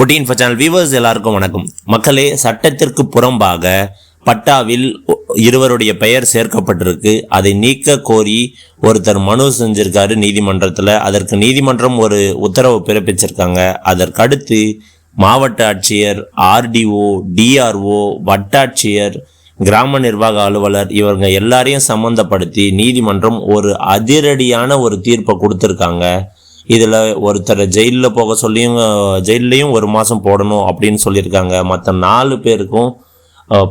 குட்டி channel viewers எல்லாருக்கும் வணக்கம். மக்களே சட்டத்திற்கு புறம்பாக பட்டாவில் இருவருடைய பெயர் சேர்க்கப்பட்டிருக்கு. அதை நீக்க கோரி ஒருத்தர் மனு செஞ்சிருக்காரு நீதிமன்றத்தில். அதற்கு நீதிமன்றம் ஒரு உத்தரவு பிறப்பிச்சிருக்காங்க. அதற்கடுத்து மாவட்ட ஆட்சியர் ஆர்டிஓ டிஆர்ஓ வட்டாட்சியர் கிராம நிர்வாக அலுவலர் இவங்க எல்லாரையும் சம்மந்தப்படுத்தி நீதிமன்றம் ஒரு அதிரடியான ஒரு தீர்ப்பை கொடுத்துருக்காங்க. இதில் ஒருத்தரை ஜெயிலில் போக சொல்லியும் ஜெயிலையும் ஒரு மாதம் போடணும் அப்படின்னு சொல்லியிருக்காங்க. மற்ற நாலு பேருக்கும்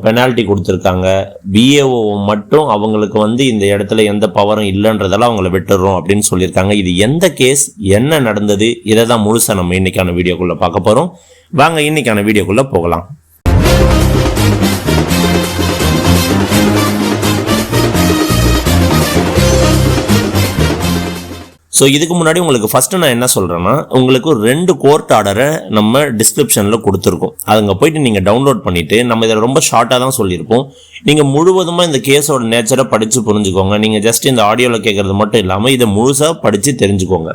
பெனால்ட்டி கொடுத்துருக்காங்க. பிஏஓ மட்டும் அவங்களுக்கு வந்து இந்த இடத்துல எந்த பவரும் இல்லைன்றதால அவங்கள விட்டுடுறோம் அப்படின்னு சொல்லியிருக்காங்க. இது எந்த கேஸ் என்ன நடந்தது இதை தான் முழுசாக நம்ம இன்னைக்கான வீடியோக்குள்ளே பார்க்க போகிறோம் வாங்க இன்றைக்கான வீடியோக்குள்ளே போகலாம். ஸோ இதுக்கு முன்னாடி உங்களுக்கு ஃபஸ்ட்டு நான் என்ன சொல்கிறேன்னா உங்களுக்கு ஒரு ரெண்டு கோர்ட் ஆர்டரை நம்ம டிஸ்கிரிப்ஷனில் கொடுத்துருக்கோம். அதுங்க போயிட்டு நீங்கள் டவுன்லோட் பண்ணிவிட்டு நம்ம இதில் ரொம்ப ஷார்ட்டாக தான் சொல்லியிருப்போம். நீங்கள் முழுவதுமாக இந்த கேஸோட நேச்சரை படித்து புரிஞ்சுக்கோங்க. நீங்கள் ஜஸ்ட் இந்த ஆடியோவில் கேட்குறது மட்டும் இல்லாமல் இதை முழுசாக படித்து தெரிஞ்சுக்கோங்க.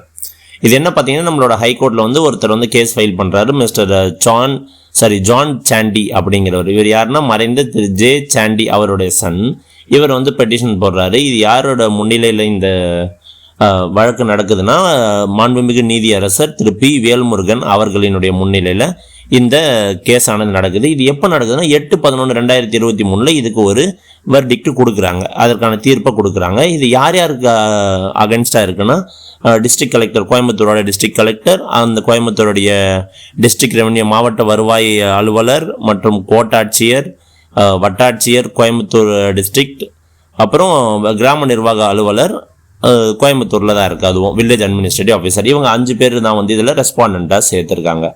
இது என்ன பார்த்தீங்கன்னா நம்மளோட ஹைகோர்ட்டில் வந்து ஒருத்தர் வந்து கேஸ் ஃபைல் பண்ணுறாரு mister John sorry John Sandy அப்படிங்கிறவர். இவர் யாருன்னா மறைந்த திரு. ஜே சாண்டி அவருடைய சன் இவர் வந்து பெட்டிஷன் போடுறாரு. இது யாரோட முன்னிலையில் இந்த வழக்கு நடக்குதுன்னா மாண்புமிகு நீதியரசர் திரு பி. வேல்முருகன் அவர்களினுடைய முன்னிலையில் இந்த கேஸ் ஆனது நடக்குது. இது எப்போ நடக்குதுன்னா எட்டு பதினொன்று ரெண்டாயிரத்தி இருபத்தி மூணில் இதுக்கு ஒரு வர்டிக்ட் கொடுக்குறாங்க. அதற்கான தீர்ப்பை கொடுக்குறாங்க. இது யார் யாருக்கு அகென்ஸ்டாக இருக்குன்னா டிஸ்ட்ரிக்ட் கலெக்டர் கோயம்புத்தூரோட டிஸ்ட்ரிக்ட் கலெக்டர் அந்த கோயம்புத்தூருடைய டிஸ்ட்ரிக்ட் ரெவன்யூ மாவட்ட வருவாய் அலுவலர் மற்றும் கோட்டாட்சியர் வட்டாட்சியர் கோயம்புத்தூர் டிஸ்ட்ரிக்ட் அப்புறம் கிராம நிர்வாக அலுவலர் கோயம்புத்தூரில் தான் இருக்குது அதுவும் வில்லேஜ் அட்மினிஸ்ட்ரேட்டிவ் ஆஃபீஸர் இவங்க அஞ்சு பேர் தான் வந்து இதில் ரெஸ்பாண்டண்ட்டாக சேர்த்துருக்காங்க.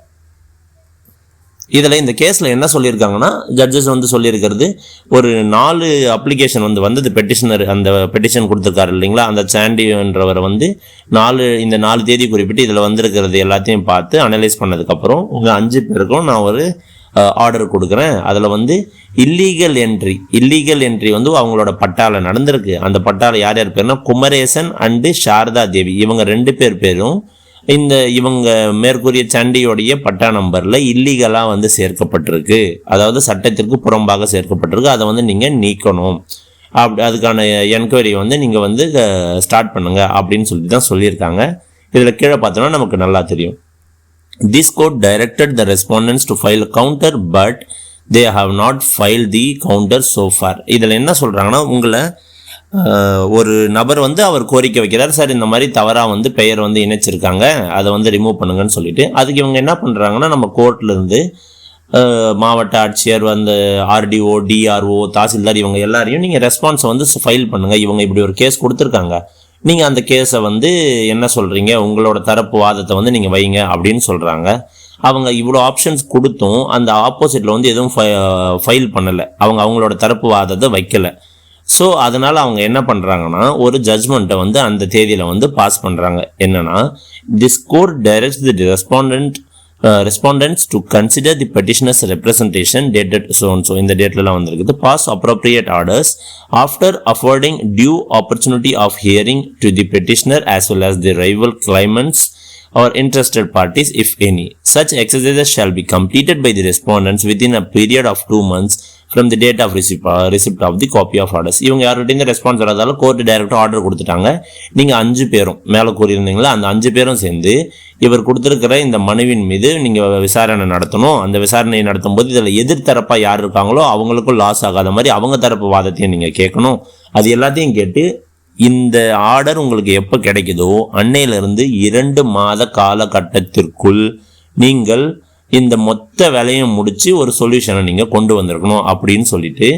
இதில் இந்த கேஸில் என்ன சொல்லியிருக்காங்கன்னா ஜட்ஜஸ் வந்து சொல்லியிருக்கிறது ஒரு நாலு அப்ளிகேஷன் வந்து வந்தது பெட்டிஷனர் அந்த பெட்டிஷன் கொடுத்துருக்காரு இல்லைங்களா? அந்த சாண்டின்றவர் வந்து நாலு இந்த நாலு தேதி குறிப்பிட்டு இதில் வந்திருக்கிறது எல்லாத்தையும் பார்த்து அனலைஸ் பண்ணதுக்கப்புறம் உங்கள் அஞ்சு பேருக்கும் நான் ஒரு ஆர்டர் கொடுக்குறேன். அதில் வந்து இல்லீகல் என்ட்ரி இல்லீகல் என்ட்ரி வந்து அவங்களோட பட்டால நடந்திருக்கு. அந்த பட்டால யார் யார் பேர்னா குமரேசன் அண்டு சாரதா தேவி. இவங்க ரெண்டு பேர் பேரும் இந்த இவங்க மேற்கூறிய சண்டியோடைய பட்டா நம்பரில் இல்லீகலாக வந்து சேர்க்கப்பட்டிருக்கு. அதாவது சட்டத்திற்கு புறம்பாக சேர்க்கப்பட்டிருக்கு. அதை வந்து நீங்கள் நீக்கணும். அப்படி அதுக்கான என்கொயரி வந்து நீங்கள் வந்து ஸ்டார்ட் பண்ணுங்கள் அப்படின்னு சொல்லி தான் சொல்லியிருக்காங்க. இதில் கீழே பார்த்தோன்னா நமக்கு நல்லா தெரியும். This court directed the respondents to file a counter but they have not filed the counter so far. இதில் என்ன சொல்கிறாங்கன்னா உங்களை ஒரு நபர் வந்து அவர் கோரிக்கை வைக்கிறார். சார் இந்த மாதிரி தவறாக வந்து பெயர் வந்து இணைச்சிருக்காங்க. அதை வந்து ரிமூவ் பண்ணுங்கன்னு சொல்லிட்டு அதுக்கு இவங்க என்ன பண்ணுறாங்கன்னா நம்ம கோர்ட்லேருந்து மாவட்ட ஆட்சியர் வந்து ஆர்டிஓ டிஆர்ஓ தாசில்தார் இவங்க எல்லாரையும் நீங்கள் ரெஸ்பான்ஸை வந்து ஃபைல் பண்ணுங்கள் இவங்க இப்படி ஒரு கேஸ் கொடுத்துருக்காங்க. நீங்கள் அந்த கேஸை வந்து என்ன சொல்கிறீங்க உங்களோட தரப்பு வாதத்தை வந்து நீங்கள் வைங்க அப்படின்னு சொல்கிறாங்க அவங்க இவ்வளோ ஆப்ஷன்ஸ் கொடுத்தும் அந்த ஆப்போசிட்டில் வந்து எதுவும் ஃபைல் பண்ணலை. அவங்க அவங்களோட தரப்பு வாதத்தை வைக்கலை. ஸோ அதனால் அவங்க என்ன பண்ணுறாங்கன்னா ஒரு ஜட்ஜ்மெண்ட்டை வந்து அந்த தேதியில் வந்து பாஸ் பண்ணுறாங்க என்னென்னா this court directs the respondent Respondents to consider the petitioners representation dated so so இந்த டேட்லலாம் வந்திருக்குது pass appropriate orders after affording due opportunity of hearing to the petitioner as well as the rival claimants or interested parties if any. Such exercises shall be completed by the respondents within a period of two months from the date of receipt receipt of the copy of orders இவங்க யார்கிட்ட response வராதால court டைரக்டாக order கொடுத்துட்டாங்க. நீங்கள் அஞ்சு பேரும் மேலே கூறியிருந்தீங்களா? அந்த அஞ்சு பேரும் சேர்ந்து இவர் கொடுத்துருக்கிற இந்த மனுவின் மீது நீங்கள் விசாரணை நடத்தணும். அந்த விசாரணையை நடத்தும் போது இதில் எதிர்த்தரப்பாக யார் இருக்காங்களோ அவங்களுக்கும் லாஸ் ஆகாத மாதிரி அவங்க தரப்பு வாதத்தையும் நீங்கள் கேட்கணும். அது எல்லாத்தையும் கேட்டு இந்த ஆர்டர் உங்களுக்கு எப்போ கிடைக்குதோ அன்னையிலிருந்து இரண்டு மாத காலகட்டத்திற்குள் நீங்கள் இந்த மொத்த வேலையும் முடிச்சு ஒரு சொல்யூஷனை நீங்கள் கொண்டு வந்திருக்கணும் அப்படின்னு சொல்லிட்டு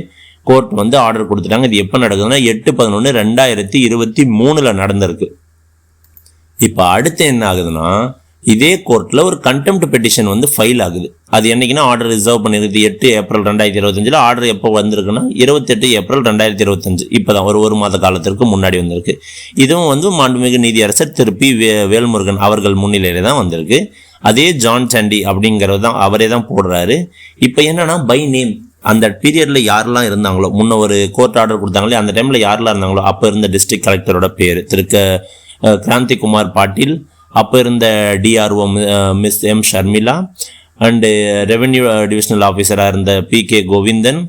கோர்ட் வந்து ஆர்டர் கொடுத்துட்டாங்க. இது எப்போ நடக்குதுன்னா எட்டு பதினொன்று ரெண்டாயிரத்தி இருபத்தி மூணில் நடந்திருக்கு. இப்போ அடுத்து என்ன ஆகுதுன்னா இதே கோர்ட்டில் ஒரு கண்டெம்ட் பெட்டிஷன் வந்து ஃபைல் ஆகுது. அது என்றைக்குன்னா ஆர்டர் ரிசர்வ் பண்ணிருக்கு எட்டு ஏப்ரல் ரெண்டாயிரத்தி இருபத்தஞ்சில் ஆர்டர் எப்போ வந்திருக்குன்னா இருபத்தெட்டு ஏப்ரல் ரெண்டாயிரத்தி இருபத்தஞ்சு. இப்போ தான் ஒரு ஒரு மாத காலத்திற்கு முன்னாடி வந்திருக்கு. இதுவும் வந்து மாண்புமிகு நீதியரசர் திருப்பி வே வேல்முருகன் அவர்கள் முன்னிலையில் தான் வந்திருக்கு. அதே ஜான் சாண்டி அப்படிங்கிறது தான் அவரே தான் போடுறாரு. இப்போ என்னன்னா பை நேம் அந்த பீரியடில் யாரெல்லாம் இருந்தாங்களோ முன்ன ஒரு கோர்ட் ஆர்டர் கொடுத்தாங்களே அந்த டைமில் யாரெல்லாம் இருந்தாங்களோ அப்போ இருந்த டிஸ்ட்ரிக்ட் கலெக்டரோட பேர். திரு கிராந்திகுமார் பாட்டீல் அப்போ இருந்த DRO miss M Sharmila and revenue divisional ஆஃபீஸராக இருந்த பி கே கோவிந்தன்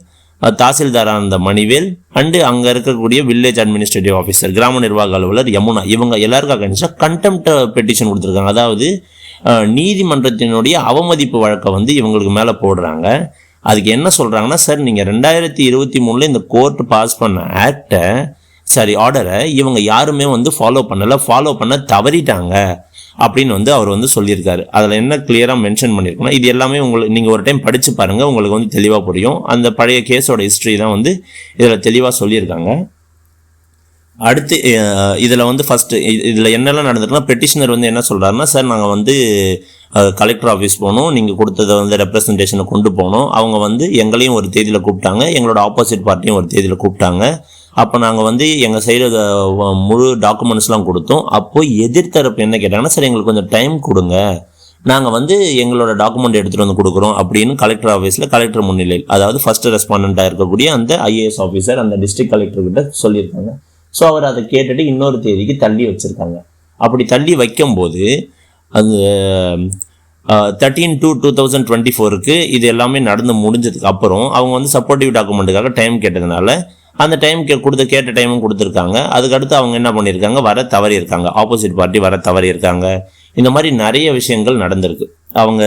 தாசில்தாரான மணிவேல் அண்டு அங்கே இருக்கக்கூடிய வில்லேஜ் அட்மினிஸ்ட்ரேட்டிவ் ஆஃபீஸர் கிராம நிர்வாக அலுவலர் யமுனா. இவங்க எல்லாருக்கும் அகைன்ஸ்டாக கண்டெம்ட் பெட்டிஷன் கொடுத்துருக்காங்க. அதாவது நீதிமன்றத்தினுடைய அவமதிப்பு வழக்கை வந்து இவங்களுக்கு மேலே போடுறாங்க. அதுக்கு என்ன சொல்கிறாங்கன்னா சார் நீங்கள் ரெண்டாயிரத்தி இருபத்தி மூணில் இந்த கோர்ட் பாஸ் பண்ண ஆக்டை சாரி ஆர்டரை இவங்க யாருமே வந்து ஃபாலோ பண்ணலை. ஃபாலோ பண்ண தவறிட்டாங்க. அப்படின்னு வந்து அவர் வந்து சொல்லியிருக்காரு. அதில் என்ன கிளியராக மென்ஷன் பண்ணியிருக்கோம்னா இது எல்லாமே உங்களுக்கு நீங்கள் ஒரு டைம் படித்து பாருங்கள் உங்களுக்கு வந்து தெளிவாக புரியும். அந்த பழைய கேஸோட ஹிஸ்ட்ரி தான் வந்து இதில் தெளிவாக சொல்லியிருக்காங்க. அடுத்து இதில் வந்து ஃபஸ்ட்டு இதில் என்னெல்லாம் நடந்திருக்குன்னா பெட்டிஷனர் வந்து என்ன சொல்கிறாருன்னா சார் நாங்கள் வந்து கலெக்டர் ஆஃபீஸ் போனோம். நீங்கள் கொடுத்ததை வந்து ரெப்ரசன்டேஷனை கொண்டு போனோம். அவங்க வந்து எங்களையும் ஒரு தேதியில் கூப்பிட்டாங்க. எங்களோட ஆப்போசிட் பார்ட்டியும் ஒரு தேதியில் கூப்பிட்டாங்க. அப்போ நாங்கள் வந்து எங்கள் சைடு முழு டாக்குமெண்ட்ஸ்லாம் கொடுத்தோம். அப்போ எதிர்த்தரப்பு என்ன கேட்டாங்கன்னா சார் எங்களுக்கு கொஞ்சம் டைம் கொடுங்க. நாங்கள் வந்து எங்களோட டாக்குமெண்ட் எடுத்துகிட்டு வந்து கொடுக்குறோம் அப்படின்னு கலெக்டர் ஆஃபீஸில் கலெக்டர் முன்னிலையில் அதாவது ஃபர்ஸ்ட் ரெஸ்பாண்டாக இருக்கக்கூடிய அந்த ஐஏஎஸ் ஆஃபீஸர் அந்த டிஸ்ட்ரிக்ட் கலெக்டர்கிட்ட சொல்லியிருக்காங்க. ஸோ அவர் அதை கேட்டுட்டு இன்னொரு தேதிக்கு தள்ளி வச்சுருக்காங்க. அப்படி தள்ளி வைக்கும்போது அந்த thirteen two two thousand twenty ஃபோருக்கு இது எல்லாமே நடந்து முடிஞ்சதுக்கு அப்புறம் அவங்க வந்து சப்போர்ட்டிவ் டாக்குமெண்ட்டுக்காக டைம் கேட்டதுனால அந்த டைம் கே கொடுத்த கேட்ட டைமும் கொடுத்துருக்காங்க. அதுக்கடுத்து அவங்க என்ன பண்ணியிருக்காங்க? வர தவறி இருக்காங்க ஆப்போசிட் பார்ட்டி வர தவறி இருக்காங்க இந்த மாதிரி நிறைய விஷயங்கள் நடந்திருக்கு. அவங்க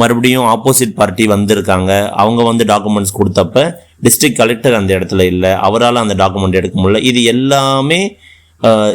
மறுபடியும் ஆப்போசிட் பார்ட்டி வந்திருக்காங்க. அவங்க வந்து டாக்குமெண்ட்ஸ் கொடுத்தப்ப டிஸ்ட்ரிக்ட் கலெக்டர் அந்த இடத்துல இல்லை. அவரால் அந்த டாக்குமெண்ட் எடுக்க முடியல. இது எல்லாமே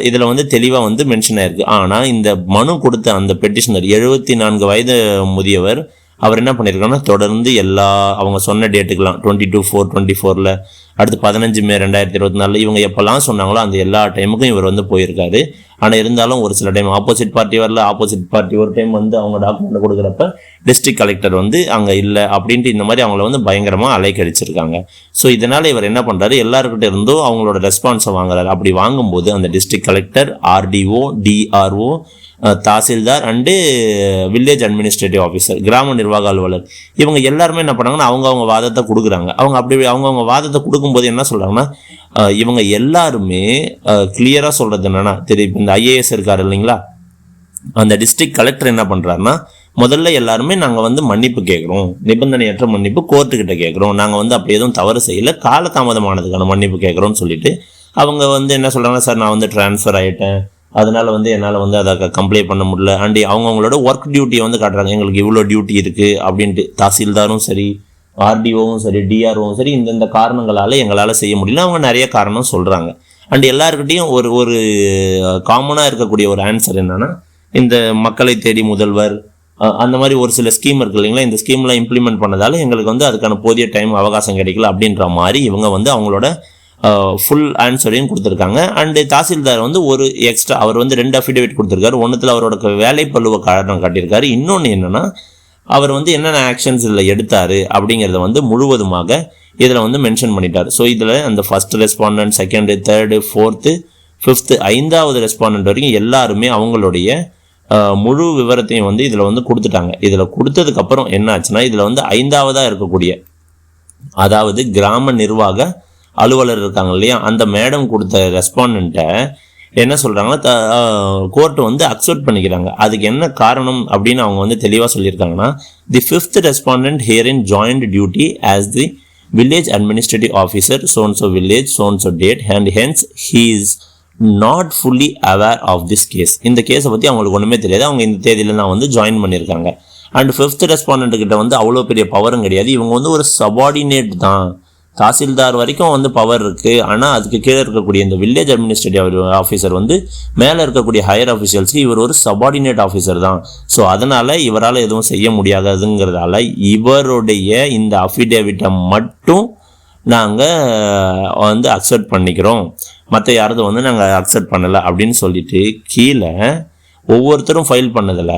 இதில் வந்து தெளிவாக வந்து மென்ஷன் ஆயிருக்கு. ஆனால் இந்த மனு கொடுத்த அந்த பெட்டிஷனர் எழுபத்தி நான்கு வயது முதியவர் அவர் என்ன பண்ணியிருக்காருன்னா தொடர்ந்து எல்லா அவங்க சொன்ன டேட்டுக்கெல்லாம் டுவெண்ட்டி டூ ஃபோர் டுவெண்ட்டி ஃபோரில் அடுத்து பதினஞ்சு மே ரெண்டாயிரத்தி இருபத்தி நாலில் இவங்க எப்போல்லாம் சொன்னாங்களோ அந்த எல்லா டைமுக்கும் இவர் வந்து போயிருக்காரு. ஆனால் இருந்தாலும் ஒரு சில டைம் ஆப்போசிட் பார்ட்டி வரல ஆப்போசிட் பார்ட்டி ஒரு டைம் வந்து அவங்க டாக்குமெண்ட் கொடுக்குறப்ப டிஸ்ட்ரிக்ட் கலெக்டர் வந்து அங்கே இல்லை அப்படின்ட்டு இந்த மாதிரி அவங்கள வந்து பயங்கரமாக அலைக்கடிச்சிருக்காங்க. ஸோ இதனால் இவர் என்ன பண்ணுறாரு எல்லாருக்கிட்ட இருந்தும் அவங்களோட ரெஸ்பான்ஸை வாங்குறாரு. அப்படி வாங்கும்போது அந்த district collector RDO DRO tahsildar and village administrative officer கிராம நிர்வாக அலுவலர். இவங்க எல்லாருமே என்ன பண்ணாங்கன்னா அவங்க வாதத்தை கொடுக்குறாங்க. அவங்க அப்படி அவங்கவுங்க வாதத்தை கொடுக்கும்போது என்ன சொல்கிறாங்கன்னா இவங்க எல்லாருமே கிளியராக சொல்கிறது என்னன்னா தெரியும் இந்த ஐஏஎஸ் இருக்கார் இல்லைங்களா? அந்த டிஸ்ட்ரிக்ட் கலெக்டர் என்ன பண்ணுறாருன்னா முதல்ல எல்லாருமே நாங்கள் வந்து மன்னிப்பு கேட்குறோம் நிபந்தனையற்ற மன்னிப்பு கோர்ட்டுக்கிட்ட கேட்குறோம் நாங்கள் வந்து அப்படி எதுவும் தவறு செய்யலை. காலதாமதமானதுக்கான மன்னிப்பு கேட்குறோம்னு சொல்லிட்டு அவங்க வந்து என்ன சொல்கிறாங்கன்னா சார் நான் வந்து ட்ரான்ஸ்ஃபர் ஆகிட்டேன் அதனால் வந்து என்னால் வந்து அதை கம்ப்ளைண்ட் பண்ண முடியல. அண்ட் அவங்கவுங்களோட ஒர்க் டியூட்டியை வந்து காட்டுறாங்க. எங்களுக்கு இவ்வளோ டியூட்டி இருக்குது அப்படின்ட்டு. தாசில்தாரும் சரி ஆர்டிஓவும் சரி டிஆர்ஓவும் சரி இந்தந்த காரணங்களால் எங்களால் செய்ய முடியல. அவங்க நிறைய காரணம் சொல்கிறாங்க அண்ட் எல்லாருக்கிட்டையும் ஒரு ஒரு காமனாக இருக்கக்கூடிய ஒரு ஆன்சர் என்னென்னா இந்த மக்களை தேடி முதல்வர் அந்த மாதிரி ஒரு சில ஸ்கீம் இருக்கு இல்லைங்களா? இந்த ஸ்கீம்லாம் இம்ப்ளிமெண்ட் பண்ணதால் எங்களுக்கு வந்து அதுக்கான போதிய டைம் அவகாசம் கிடைக்கல அப்படின்ற மாதிரி இவங்க வந்து அவங்களோட ஃபுல் ஆன்சரையும் கொடுத்துருக்காங்க. அண்டு தாசில்தார் வந்து ஒரு எக்ஸ்ட்ரா அவர் வந்து ரெண்டு அஃபிடேவிட் கொடுத்துருக்காரு. ஒன்றுத்தில் அவரோட வேலை பழுவ காரணம் காட்டியிருக்காரு. இன்னொன்று என்னன்னா அவர் வந்து என்னென்ன ஆக்ஷன்ஸ் இதில் எடுத்தார் அப்படிங்கிறத வந்து முழுவதுமாக இதில் வந்து மென்ஷன் பண்ணிட்டார். ஸோ இதில் அந்த first respondent second third fourth fifth ஐந்தாவது ரெஸ்பாண்டன்ட் வரைக்கும் எல்லாருமே அவங்களுடைய முழு விவரத்தையும் வந்து இதில் வந்து கொடுத்துட்டாங்க. இதில் கொடுத்ததுக்கப்புறம் என்ன ஆச்சுன்னா இதில் வந்து ஐந்தாவதாக இருக்கக்கூடிய அதாவது கிராம நிர்வாக அலுவலர் இருக்காங்க இல்லையா? அந்த மேடம் கொடுத்த ரெஸ்பாண்ட்டை என்ன சொல்கிறாங்கன்னா கோர்ட்டு வந்து அக்செப்ட் பண்ணிக்கிறாங்க. அதுக்கு என்ன காரணம் அப்படின்னு அவங்க வந்து தெளிவாக சொல்லியிருக்காங்கன்னா the fifth respondent here in joint duty as the village administrative officer so and so village so and so date and hence he's not fully aware of this case இந்த கேஸை பற்றி அவங்களுக்கு ஒன்றுமே தெரியாது. அவங்க இந்த தேதியில தான் வந்து ஜாயின் பண்ணியிருக்காங்க. அண்ட் ஃபிஃப்த் ரெஸ்பாண்டன்ட் கிட்ட வந்து அவ்வளோ பெரிய பவரும் கிடையாது. இவங்க வந்து ஒரு சபார்டினேட் தான். தாசில்தார் வரைக்கும் வந்து பவர் இருக்குது ஆனால் அதுக்கு கீழே இருக்கக்கூடிய இந்த வில்லேஜ் அட்மினிஸ்ட்ரேட்டிவ் ஆஃபீஸர் வந்து மேலே இருக்கக்கூடிய ஹையர் ஆஃபீஷியல்ஸ்க்கு இவர் ஒரு சபார்டினேட் ஆஃபீஸர் தான். ஸோ அதனால் இவரால் எதுவும் செய்ய முடியாததுங்கிறதால இவருடைய இந்த அஃபிடேவிட்டை மட்டும் நாங்கள் வந்து அக்செப்ட் பண்ணிக்கிறோம். மற்ற யாரதும் வந்து நாங்கள் அக்செப்ட் பண்ணலை அப்படின்னு சொல்லிட்டு கீழே ஒவ்வொருத்தரும் ஃபைல் பண்ணதில்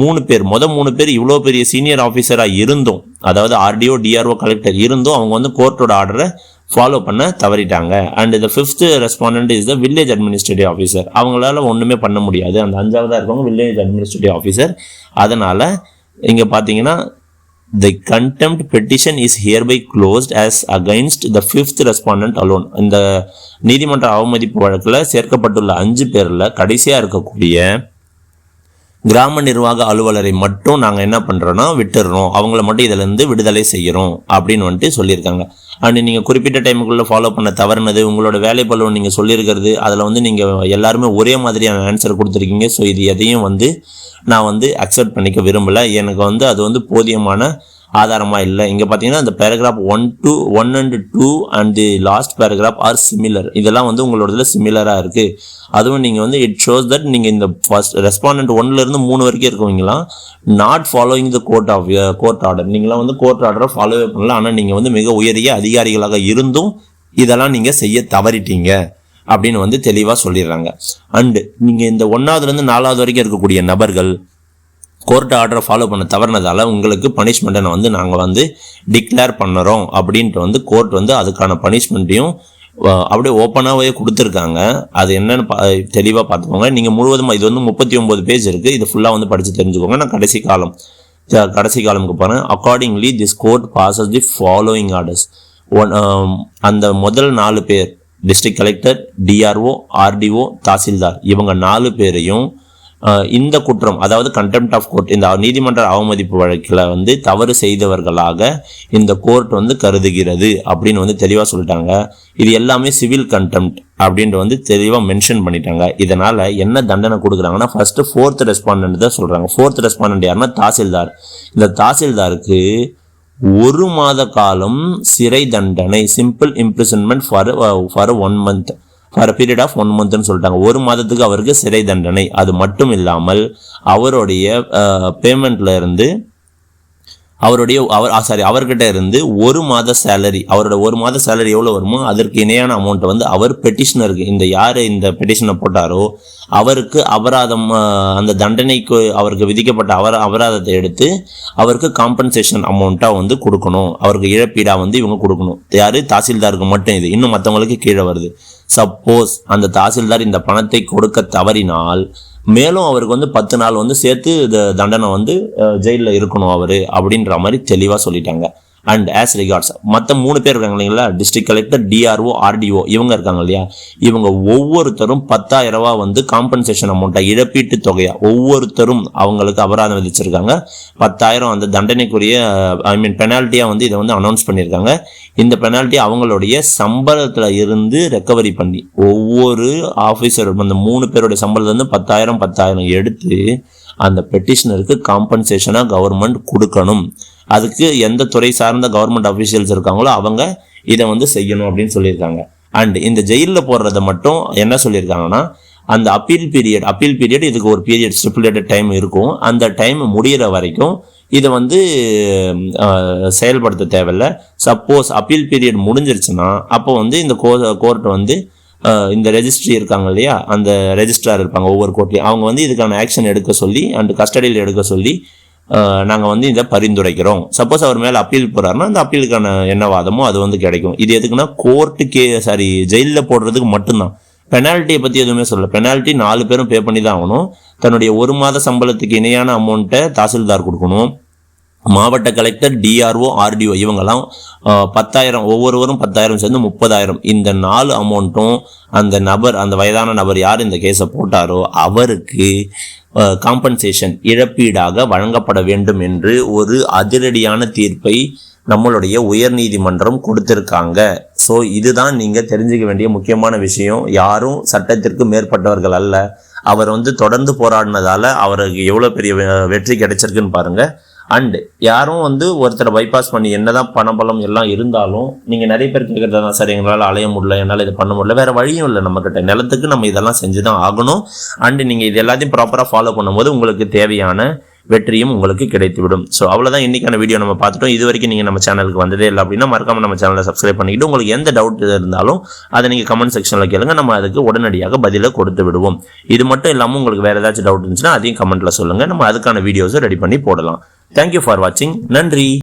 மூணு பேர் மொதல் மூணு பேர் இவ்வளோ பெரிய சீனியர் ஆஃபீஸராக இருந்தோம் அதாவது ஆர்டிஓ டிஆர்ஓ கலெக்டர் இருந்தும் அவங்க வந்து கோர்ட்டோட ஆர்டரை ஃபாலோ பண்ண தவறிட்டாங்க. அண்ட் இந்த fifth respondent is the village administrative officer அவங்களால ஒன்றுமே பண்ண முடியாது. அந்த அஞ்சாவதாக இருக்கவங்க வில்லேஜ் அட்மினிஸ்ட்ரேட்டிவ் ஆஃபீஸர் அதனால் இங்கே பார்த்தீங்கன்னா The petition is hereby closed as against the fifth respondent alone இந்த நீதிமன்ற அவமதிப்பு வழக்கில் சேர்க்கப்பட்டுள்ள அஞ்சு பேரில் கடைசியாக இருக்கக்கூடிய கிராம நிர்வாக அலுவலரை மட்டும் நாங்கள் என்ன பண்ணுறோன்னா விட்டுடுறோம் அவங்கள மட்டும் இதிலேருந்து விடுதலை செய்கிறோம் அப்படின்னு வந்துட்டு சொல்லியிருக்காங்க. அண்ட் நீங்கள் குறிப்பிட்ட டைமுக்குள்ளே ஃபாலோ பண்ண தவறுனது உங்களோட வேலை பலவன் நீங்கள் சொல்லியிருக்கிறது அதில் வந்து நீங்கள் எல்லாருமே ஒரே மாதிரியான ஆன்சர் கொடுத்துருக்கீங்க. ஸோ இது எதையும் வந்து நான் வந்து அக்செப்ட் பண்ணிக்க விரும்பலை. எனக்கு வந்து அது வந்து போதியமான ஆதாரமாக இல்லை. இங்கே பார்த்தீங்கன்னா இந்த paragraph one two one and two and the last paragraph are similar இதெல்லாம் வந்து உங்களோட இதில் சிமிலராக இருக்குது அதுவும் நீங்கள் வந்து இட் ஷோஸ் தட் நீங்கள் இந்த ஃபர்ஸ்ட் ரெஸ்பாண்டன்ட் ஒன்லேருந்து மூணு வரைக்கும் இருக்கவங்களாம் not following the court of court order நீங்களாம் வந்து கோர்ட் ஆர்டரை ஃபாலோவே பண்ணல. ஆனால் நீங்கள் வந்து மிக உயரிய அதிகாரிகளாக இருந்தும் இதெல்லாம் நீங்கள் செய்ய தவறிட்டீங்க அப்படின்னு வந்து தெளிவாக சொல்லிடுறாங்க. அண்டு நீங்கள் இந்த ஒன்றாவதுலேருந்து நாலாவது வரைக்கும் இருக்கக்கூடிய நபர்கள் கோர்ட் ஆர்டரை ஃபாலோ பண்ண தவறினதால் உங்களுக்கு பனிஷ்மெண்ட்டை வந்து நாங்கள் வந்து டிக்ளேர் பண்ணுறோம் அப்படின்ட்டு வந்து கோர்ட் வந்து அதுக்கான பனிஷ்மெண்ட்டையும் அப்படியே ஓப்பனாகவே கொடுத்துருக்காங்க. அது என்னன்னு பா தெளிவாக பார்த்துக்கோங்க. நீங்கள் முழுவதுமாக இது வந்து முப்பத்தி ஒம்பது பேஜ் இருக்குது இது ஃபுல்லாக வந்து படித்து தெரிஞ்சுக்கோங்க. நான் கடைசி காலம் த- கடைசி காலமுக்கு போகிறேன் accordingly this court passes the following orders one அந்த முதல் நாலு பேர் district collector DRO RDO tahsildar இவங்க நாலு பேரையும் இந்த குற்றம் அதாவது கண்டெம்ட் ஆஃப் கோர்ட் இந்த நீதிமன்ற அவமதிப்பு வழக்கில் வந்து தவறு செய்தவர்களாக இந்த கோர்ட் வந்து கருதுகிறது அப்படின்னு வந்து தெளிவாக சொல்லிட்டாங்க. இது எல்லாமே சிவில் கண்டெம்ட் அப்படின்ட்டு வந்து தெளிவாக மென்ஷன் பண்ணிட்டாங்க. இதனால என்ன தண்டனை கொடுக்குறாங்கன்னா ஃபர்ஸ்ட் ஃபோர்த் ரெஸ்பாண்டன்ட் தான் சொல்றாங்க. ஃபோர்த் ரெஸ்பாண்டன்ட் யாருன்னா தாசில்தார். இந்த தாசில்தாருக்கு ஒரு மாத காலம் சிறை தண்டனை simple imprisonment for for one month for period of one மந்த்னு சொல்லிட்டாங்க. ஒரு மாதத்துக்கு அவருக்கு சிறை தண்டனை. அது மட்டும் இல்லாமல் அவருடைய பேமெண்ட்ல இருந்து அவருடைய அவர் சாரி அவர்கிட்ட இருந்து ஒரு மாத சேலரி அவரோட ஒரு மாத சேலரி எவ்வளோ வருமோ அதற்கு இணையான அமௌண்ட்டை வந்து அவர் பெட்டிஷனருக்கு இந்த யார் இந்த பெட்டிஷனை போட்டாரோ அவருக்கு அபராதம் அந்த தண்டனைக்கு அவருக்கு விதிக்கப்பட்ட அவர அபராதத்தை எடுத்து அவருக்கு காம்பன்சேஷன் அமௌண்ட்டாக வந்து கொடுக்கணும். அவருக்கு இழப்பீடாக வந்து இவங்க கொடுக்கணும். யார்? தாசில்தாருக்கு மட்டும் இது. இன்னும் மற்றவங்களுக்கு கீழே வருது. சப்போஸ் அந்த தாசில்தார் இந்த பணத்தை கொடுக்க தவறினால் மேலும் அவருக்கு வந்து பத்து நாள் வந்து சேர்த்து இந்த தண்டனை வந்து ஜெயிலில் இருக்கணும் அவர் அப்படின்ற மாதிரி தெளிவாக சொல்லிட்டாங்க. அண்ட் ஆஸ் ரிகார்ட்ஸ் மற்ற மூணு பேர் இருக்காங்க இல்லைங்களா? டிஸ்ட்ரிக்ட் கலெக்டர் டிஆர்ஓ ஆர்டிஓ இவங்க இருக்காங்க இல்லையா? இவங்க ஒவ்வொருத்தரும் பத்தாயிரம் ரூபா வந்து காம்பன்சேஷன் அமௌண்ட்டாக இழப்பீட்டு தொகையா ஒவ்வொருத்தரும் அவங்களுக்கு அபராதம் விதிச்சிருக்காங்க. பத்தாயிரம் அந்த தண்டனைக்குரிய ஐ மீன் பெனால்ட்டியாக வந்து இதை வந்து அனௌன்ஸ் பண்ணியிருக்காங்க. இந்த பெனால்ட்டி அவங்களுடைய சம்பளத்தில் இருந்து ரெக்கவரி பண்ணி ஒவ்வொரு ஆஃபீஸர் அந்த மூணு பேருடைய சம்பளத்துலேருந்து பத்தாயிரம் பத்தாயிரம் எடுத்து அந்த பெட்டிஷனருக்கு காம்பன்சேஷனாக கவர்மெண்ட் கொடுக்கணும். அதுக்கு எந்த துறை சார்ந்த கவர்மெண்ட் அஃபீஷியல்ஸ் இருக்காங்களோ அவங்க இதை வந்து செய்யணும் அப்படின்னு சொல்லியிருக்காங்க. அண்ட் இந்த ஜெயிலில் போடுறத மட்டும் என்ன சொல்லியிருக்காங்கன்னா அந்த அப்பீல் பீரியட் அப்பீல் பீரியட் இதுக்கு ஒரு பீரியட் ஸ்டிப்புலேட்டட் டைம் இருக்கும். அந்த டைம் முடியிற வரைக்கும் இதை வந்து செயல்படுத்த தேவையில்ல. சப்போஸ் அப்பீல் பீரியட் முடிஞ்சிருச்சுன்னா அப்போ வந்து இந்த கோ கோர்ட் வந்து இந்த ரெஜிஸ்ட்ரி இருக்காங்க இல்லையா? அந்த ரெஜிஸ்ட்ரார் இருப்பாங்க ஒவ்வொரு கோர்ட்லையும் அவங்க வந்து இதுக்கான ஆக்ஷன் எடுக்க சொல்லி அண்ட் கஸ்டடியில் எடுக்க சொல்லி நாங்கள் வந்து இதை பரிந்துரைக்கிறோம். சப்போஸ் அவர் மேலே அப்பீல் போகிறாருன்னா அந்த அப்பீலுக்கான என்ன வாதமோ அது வந்து கிடைக்கும். இது எதுக்குன்னா கோர்ட்டுக்கே சாரி ஜெயிலில் போடுறதுக்கு மட்டும்தான். பெனால்ட்டியை பற்றி எதுவுமே சொல்லல. பெனால்ட்டி நாலு பேரும் பே பண்ணி தான் ஆகணும். தன்னுடைய ஒரு மாத சம்பளத்துக்கு இணையான அமௌண்ட்டை தாசில்தார் கொடுக்கணும். மாவட்ட கலெக்டர் டிஆர்ஓ ஆர்டிஓ இவங்கெல்லாம் பத்தாயிரம் ஒவ்வொருவரும் பத்தாயிரம் சேர்ந்து முப்பதாயிரம். இந்த நாலு அமௌண்ட்டும் அந்த நபர் அந்த வயதான நபர் யார் இந்த கேஸை போட்டாரோ அவருக்கு காம்பன்சேஷன் இழப்பீடாக வழங்கப்பட வேண்டும் என்று ஒரு அதிரடியான தீர்ப்பை நம்மளுடைய உயர்நீதிமன்றம் கொடுத்திருக்காங்க. ஸோ இதுதான் நீங்கள் தெரிஞ்சுக்க வேண்டிய முக்கியமான விஷயம். யாரும் சட்டத்திற்கு மேற்பட்டவர்கள் அல்ல. அவர் வந்து தொடர்ந்து போராடினதால அவருக்கு எவ்வளோ பெரிய வெ- வெற்றி கிடைச்சிருக்குன்னு பாருங்கள் அண்டு யாரும் வந்து ஒருத்தரை பைபாஸ் பண்ணி என்னதான் பணபலம் எல்லாம் இருந்தாலும் நீங்கள் நிறைய பேர் கேட்குறதா தான் சார் எங்களால் அலைய முடியல என்னால் இது பண்ண முடியல வேறு வழியும் இல்லை நம்மக்கிட்ட நிலத்துக்கு நம்ம இதெல்லாம் செஞ்சு தான் ஆகணும். அண்டு நீங்கள் இது எல்லாத்தையும் ப்ராப்பராக ஃபாலோ பண்ணும்போது உங்களுக்கு தேவையான வெற்றியும் உங்களுக்கு கிடைத்துவிடும். ஸோ அவ்வளோதான் இன்றைக்கான வீடியோ நம்ம பார்த்துட்டோம். இது வரைக்கும் நீங்கள் நம்ம சேனலுக்கு வந்ததே இல்லை அப்படின்னா மறக்காம நம்ம சேனலை சப்ஸ்கிரைப் பண்ணிக்கிட்டு உங்களுக்கு எந்த டவுட் இருந்தாலும் அதை நீங்கள் கமெண்ட் செக்ஷனில் கேளுங்க. நம்ம அதுக்கு உடனடியாக பதிலை கொடுத்து விடுவோம். இது மட்டும் இல்லாமல் உங்களுக்கு வேறு ஏதாச்சும் டவுட் இருந்துச்சுன்னா அதையும் கமெண்ட்டில் சொல்லுங்கள் நம்ம அதுக்கான வீடியோஸை ரெடி பண்ணி போடலாம். தேங்க்யூ ஃபார் வாட்சிங் நன்றி.